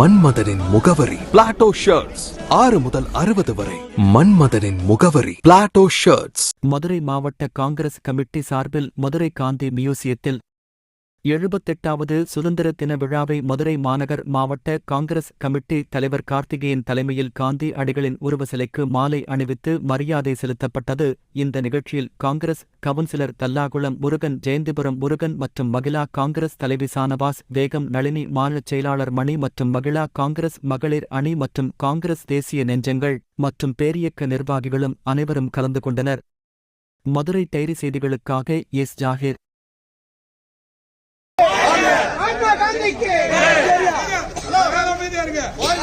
மன்மதனின் முகவரி. Plato shirts ஆறு முதல் அறுபது வரை. மன்மதனின் முகவரி. பிளாட்டோ ஷர்ட்ஸ் மதுரை மாவட்ட காங்கிரஸ் கமிட்டி சார்பில் மதுரை காந்தி மியூசியத்தில் எழுபத்தெட்டாவது சுதந்திர தின விழாவை மதுரை மாநகர் மாவட்ட காங்கிரஸ் கமிட்டி தலைவர் கார்த்திகேயன் தலைமையில் காந்தி அடிகளின் உருவ சிலைக்கு மாலை அணிவித்து மரியாதை செலுத்தப்பட்டது. இந்த நிகழ்ச்சியில் காங்கிரஸ் கவுன்சிலர் தல்லாகுளம் முருகன் ஜெயந்திபுரம் முருகன் மற்றும் மகிழா காங்கிரஸ் தலைவி சானவாஸ் வேகம் நளினி மாநிலச் செயலாளர் மணி மற்றும் மகிழா காங்கிரஸ் மகளிர் அணி மற்றும் காங்கிரஸ் தேசிய நெஞ்சங்கள் மற்றும் பேரியக்க நிர்வாகிகளும் அனைவரும் கலந்து கொண்டனர். மதுரை டைரி செய்திகளுக்காக எஸ். ஜாகிர். மகாத்மா காந்திக்கு.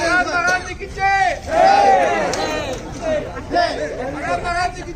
மகாத்மா காந்திக்கு மகாத்மா காந்திக்கு